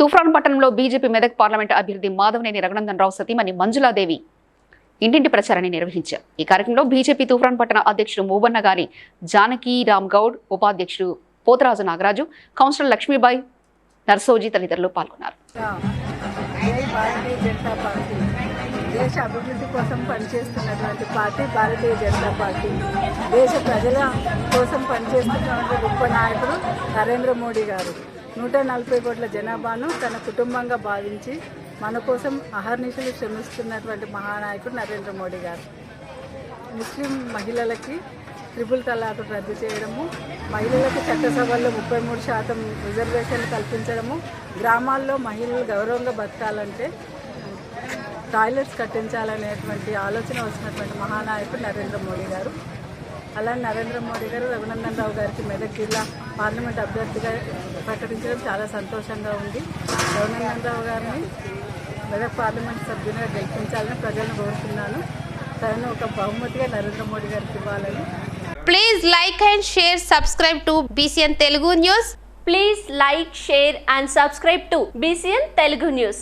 తూఫాన్ పట్టణంలో BJP Medak parliament అభ్యర్థి మాధవనేని రఘునందనరావు సతీమణి మంజులాదేవి ఇంటింటి ప్రచారాన్ని నిర్వహించారు. ఈ కార్యక్రమంలో బీజేపీ తూఫాన్ పట్టణ అధ్యక్షుడు మూబన్న గాని జానకి రామ్ గౌడ్ ఉపాధ్యక్షుడు పోతరాజు నాగరాజు కౌన్సిలర్ లక్ష్మీబాయి నర్సోజీ తదితరులు పాల్గొన్నారు. దేశ అభివృద్ధి కోసం పనిచేస్తున్నటువంటి పార్టీ భారతీయ జనతా పార్టీ. దేశ ప్రజల కోసం పనిచేస్తున్నటువంటి గొప్ప నాయకుడు నరేంద్ర మోడీ గారు. నూట నలభై కోట్ల జనాభాను తన కుటుంబంగా భావించి మన కోసం అహర్నిశలు శ్రమిస్తున్నటువంటి మహానాయకుడు నరేంద్ర మోడీ గారు. ముస్లిం మహిళలకి ట్రిపుల్ తలాక్ రద్దు చేయడము మహిళలకు చట్టసభల్లో ముప్పై మూడు శాతం రిజర్వేషన్లు కల్పించడము గ్రామాల్లో మహిళలు గౌరవంగా బతకాలంటే టాయిలెట్స్ కట్టించాలనేటువంటి ఆలోచన వచ్చినటువంటి మహానాయకుడు నరేంద్ర మోడీ గారు. అలానే నరేంద్ర మోడీ గారు రఘునందన్ రావు గారికి మెదక్ జిల్లా పార్లమెంట్ అభ్యర్థిగా ప్రకటించడం చాలా సంతోషంగా ఉంది. రఘునందన్ రావు గారిని మెదక్ పార్లమెంట్ సభ్యునిగా గెలిపించాలని ప్రజలను కోరుతున్నాను. తనను ఒక బహుమతిగా నరేంద్ర మోడీ గారికి ఇవ్వాలని. Please like and share subscribe to BCN Telugu news please like share and subscribe to BCN Telugu news